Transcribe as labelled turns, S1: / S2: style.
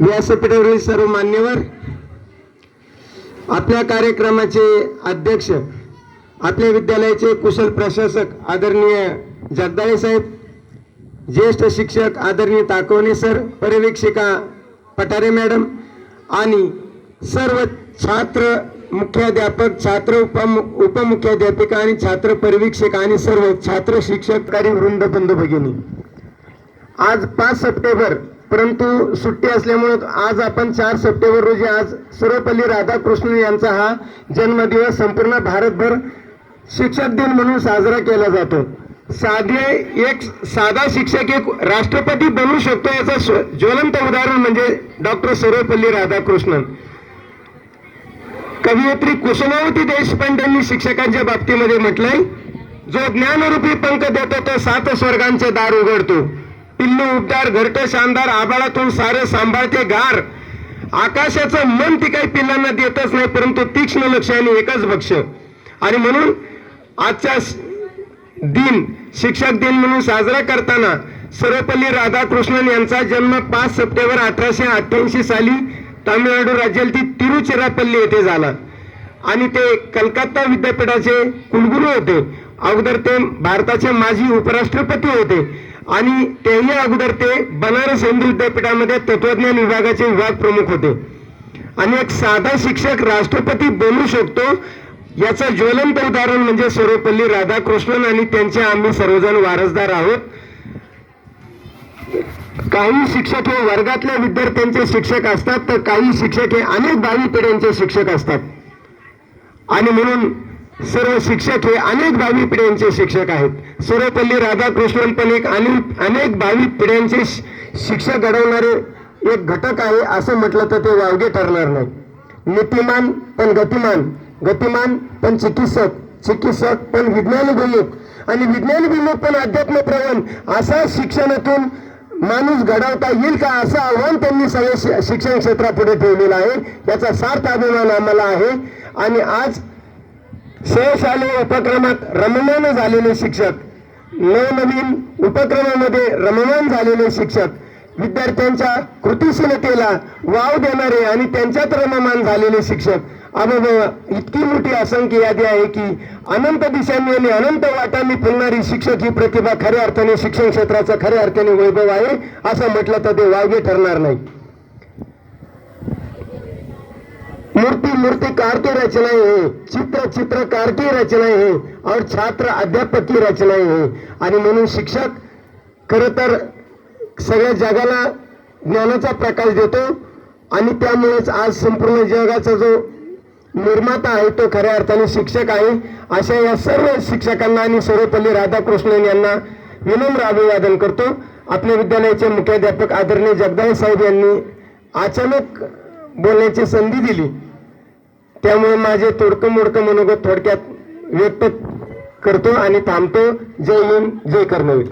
S1: व्यासपीठावरील सर्व मान्यवर आपल्या कार्यक्रमाचे अध्यक्ष आपल्या विद्यालयाचे कुशल प्रशासक आदरणीय जगदाळे साहेब ज्येष्ठ शिक्षक आदरणीय ताकवणे सर पर्यवेक्षिका पठारे मॅडम आणि सर्व छात्र मुख्याध्यापक छात्र उपमु उपमुख्याध्यापिका आणि छात्र पर्यवेक्षक आणि सर्व छात्र शिक्षक कार्य वृंद बंधू भगिनी. आज पाच सप्टेंबर परंतु सुट्टी असल्यामुळे आज आपण चार सप्टेंबर रोजी आज सर्वपल्ली राधाकृष्णन यांचा हा जन्मदिवस संपूर्ण भारतभर शिक्षक दिन म्हणून साजरा केला जातो. साधे एक साधा शिक्षक एक राष्ट्रपती बनू शकतो याचं ज्वलंत उदाहरण म्हणजे डॉक्टर सर्वपल्ली राधाकृष्णन. कवयित्री कुसुमावती देशपांडेंनी शिक्षकांच्या बाबतीमध्ये म्हटलंय जो ज्ञानरूपी पंख देतो तो सात स्वर्गांचे दार उघडतो. पिल्लू उबदार घरटे शानदार आबाळातून सारे सांभाळते गार. आकाशाचं मन ती काही पिल्लांना देतच नाही परंतु तीक्ष्ण लक्ष आणि एकच भक्ष आणि म्हणून आजचा दिन शिक्षक दिन म्हणून साजरा करताना सर्वपल्ली राधाकृष्णन यांचा जन्म पाच सप्टेंबर अठराशे अठ्ठ्याऐंशी साली तामिळनाडू राज्यातील तिरुचिरापल्ली येथे झाला. आणि ते कलकत्ता विद्यापीठाचे कुलगुरू होते. अगोदर ते भारताचे माजी उपराष्ट्रपती होते. आणि तेही अगोदर ते बनारस हिंदू विद्यापीठामध्ये तत्वज्ञान विभागाचे विभाग प्रमुख होते. आणि एक साधा शिक्षक राष्ट्रपती बनू शकतो याचं ज्वलंत उदाहरण म्हणजे सर्वपल्ली राधाकृष्णन आणि त्यांचे आम्ही सर्वजण वारसदार आहोत. काही शिक्षक हे वर्गातल्या विद्यार्थ्यांचे शिक्षक असतात तर काही शिक्षक हे अनेक भावी पिढ्यांचे शिक्षक असतात. आणि म्हणून सर्व शिक्षक हे अनेक भावी पिढ्यांचे शिक्षक आहेत. सर्वपल्ली राधाकृष्णन पण एक अनेक अनेक भावी पिढ्यांचे शिक्षक घडवणारे एक घटक आहे असं म्हटलं तर ते वावगे ठरणार नाही. नीतिमान पण गतिमान गतिमान पण चिकित्सक चिकित्सक पण विज्ञानभिमुख आणि विज्ञानभिमुख पण अध्यात्मप्रवण असा शिक्षणातून माणूस घडवता येईल का असं आव्हान त्यांनी सगळ्या शिक्षण क्षेत्रापुढे ठेवलेलं आहे. याचा सार्थ अभिमान आम्हाला आहे. आणि आज सहशालेय उपक्रमात रममान झालेले शिक्षक नवनवीन उपक्रमामध्ये रममान झालेले शिक्षक विद्यार्थ्यांच्या कृतीशीलतेला वाव देणारे आणि त्यांच्यात रममान झालेले शिक्षक. अनुभव इतकी मोठी असंख्य यादी आहे की अनंत दिशांनी आणि अनंत वाटांनी फुलणारी शिक्षक ही प्रतिभा खऱ्या अर्थाने शिक्षण क्षेत्राचा खऱ्या अर्थाने वैभव आहे असं म्हटलं तर ते वावगे ठरणार नाही. मूर्ति मूर्तिकार की रचनाएं हैं चित्र चित्रकार की रचनाएं हैं और छात्र अध्यापक की रचनाएं हैं। आणि म्हणून शिक्षक खरं तर सगळ्या जगाला ज्ञानाचा प्रकाश देतो आणि त्यामुळेच आज संपूर्ण जगाचा जो निर्माता आहे तो खऱ्या अर्थाने शिक्षक आहे. अशा या सर्व शिक्षकांना आणि सर्वपल्ली राधाकृष्णन यांना विनम्र अभिवादन करतो. आपल्या विद्यालयाचे मुख्याध्यापक आदरणीय जगदाळे साहेब यांनी अचानक बोलण्याची संधी दिली. त्यामुळे माझे तोडकं मोडकं मनोगत थोडक्यात व्यक्त करतो आणि थांबतो. जय हिंद जय कर्मवीर